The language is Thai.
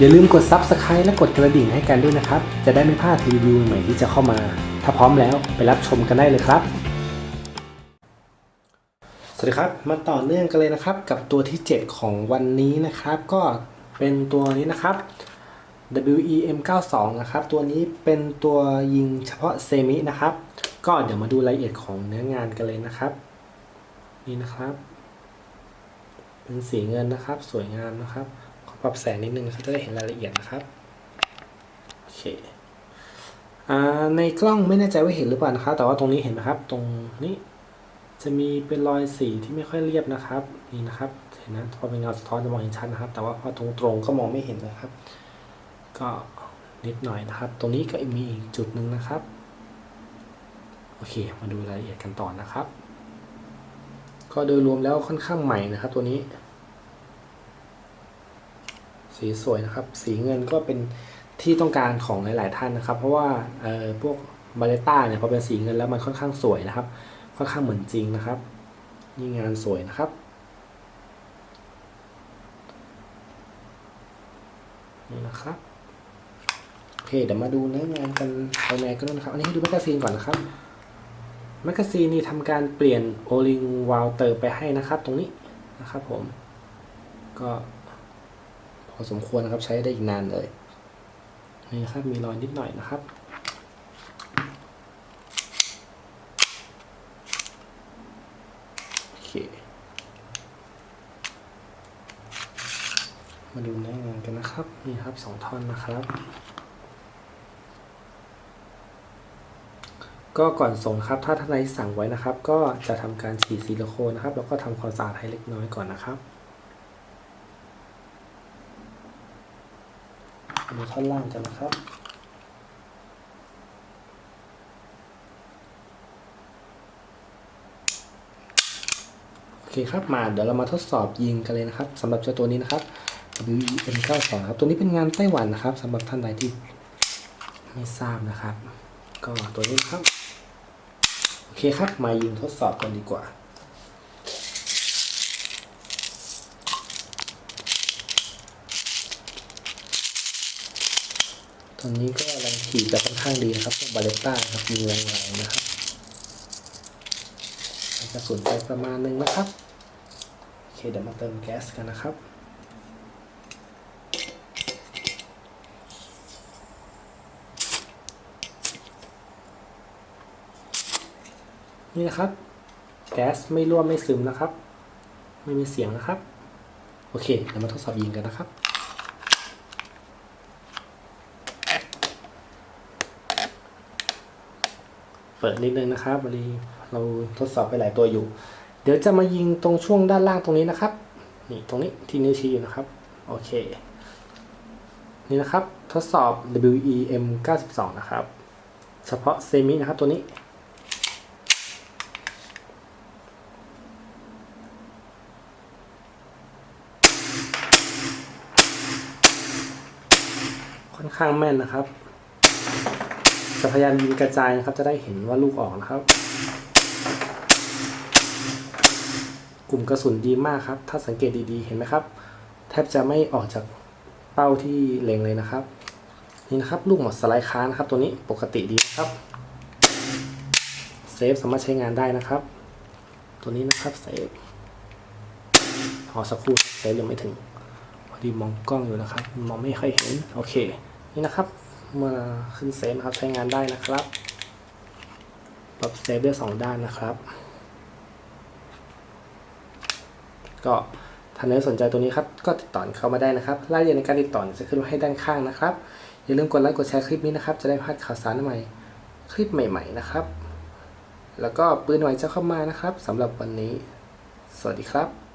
อย่าลืมกด Subscribe และกดกระดิ่งให้กันด้วยนะครับ จะได้ไม่พลาดรีวิวใหม่ที่จะเข้ามา ถ้าพร้อมแล้วไปรับชมกันได้เลยครับ สวัสดีครับ มาต่อเนื่องกันเลยนะครับ กับตัวที่ 7 ของวันนี้นะครับ ก็เป็นตัวนี้นะครับ WEM 92 นะครับ ตัวนี้เป็นตัวยิงเฉพาะเซมินะครับ ก็เดี๋ยวมาดูรายละเอียดของเนื้องานกันเลยนะครับ นี่นะครับ เป็นสีเงินนะครับ สวยงามนะครับ ขอปรับแสงนิดนึงนะครับจะได้เห็นรายละเอียดนะครับโอเคอ่าในกล้องไม่แน่ใจว่าเห็นหรือเปล่านะครับ แต่ว่าตรงนี้เห็นไหมครับ ตรงนี้จะมีเป็นรอยสีที่ไม่ค่อยเรียบนะครับ นี่นะครับเห็นนะพอเป็นเงาสะท้อนจะมองเห็นชัดนะครับ แต่ว่าพอตรงตรงก็มองไม่เห็นนะครับ ก็นิดหน่อยนะครับ ตรงนี้ก็มีอีกจุดหนึ่งนะครับโอเค มาดูรายละเอียดกันต่อนะครับ ก็โดยรวมแล้วค่อนข้างใหม่นะครับตัวนี้ สีสวยนะครับ สีเงินก็เป็นที่ต้องการของหลาย ๆ ท่านนะครับ เพราะว่าเอ่อพวกบาเลต้าเนี่ยพอเป็นสีเงินแล้วมันค่อนข้างสวยนะครับ ค่อนข้างเหมือนจริงนะครับนี่งานสวยนะครับนี่นะครับโอเคเดี๋ยวมาดูเนื้องานกันภายในกันนะครับ อันนี้ให้ดูแมกกาซีนก่อนนะครับแมกกาซีนนี่ทำการเปลี่ยนโอลิงวาลเตอร์ไปให้นะครับ ตรงนี้นะครับผมก็ อสมควรนะครับ ใช้ได้อีกนานเลยนี่นะครับมีรอยนิดหน่อยนะครับโอเคมาดูเนื้องานกันนะครับนี่ครับสองท่อนนะครับ ก็ก่อนส่งนะครับถ้าท่านใดสั่งไว้นะครับ ก็จะทำการฉีดซิลิโคนนะครับ แล้วก็ทำความสะอาดให้เล็กน้อยก่อนนะครับ ดูท่อนล่างกันนะครับโอเคครับมาเดี๋ยวเรามาทดสอบยิงกันเลยนะครับสำหรับเจ้าตัวนี้นะครับ WEM 92 ครับตัวนี้เป็นงานไต้หวันนะครับสำหรับท่านใดที่ไม่ทราบนะครับ ก็ตัวนี้นครับ โอเคครับมายิงทดสอบกันดีกว่า ตอนนี้ก็แรงถีบจะค่อนข้างดีนะครับบาเลต้าครับยิงแรงๆนะครับกระสุนไปประมาณหนึงนะครับโอเคเดี๋ยวมาเติมแก๊สกันนะครับนี่นะครับ แก๊สไม่รั่วไม่ซึมนะครับ ไม่มีเสียงนะครับ โอเคเดี๋ยวมาทดสอบยิงกันนะครับ เปิดนิดนึงนะครับวันนี้เราทดสอบไปหลายตัวอยู่ เดี๋ยวจะมายิงตรงช่วงด้านล่างตรงนี้นะครับ นี่ตรงนี้ที่นิ้วชี้อยู่นะครับ โอเค นี่นะครับทดสอบ WEM 92 นะครับ เฉพาะเซมินะครับตัวนี้ ค่อนข้างแม่นนะครับ จะพยายามยิงกระจายนะครับ จะได้เห็นว่าลูกออกนะครับ กลุ่มกระสุนดีมากครับ ถ้าสังเกตดีๆ เห็นไหมครับ แทบจะไม่ออกจากเป้าที่เล็งเลยนะครับ นี่นะครับ ลูกหมดสไลด์ค้านะครับ ตัวนี้ปกติดีนะครับเซฟสามารถใช้งานได้นะครับ ตัวนี้นะครับเซฟขอสักครู่เซฟยังไม่ถึงพอดีมองกล้องอยู่นะครับ มองไม่ค่อยเห็น โอเค นี่นะครับ เมื่อขึ้นเซฟครับใช้งานได้นะครับ ปรับเซฟได้สองด้านนะครับ ก็ท่าเนใดสนใจตัวนี้ครับ ก็ติดต่อเข้ามาได้นะครับรายละเอียดในการติดต่อจะขึ้นไว้ให้ด้านข้างนะครับ อย่าลืมกดไลค์กดแชร์คลิปนี้นะครับ จะได้พลาดข่าวสารใหม่ คลิปใหม่ ๆ นะครับ แล้วก็ปืนใหม่จะเข้ามานะครับสำหรับวันนี้ สวัสดีครับ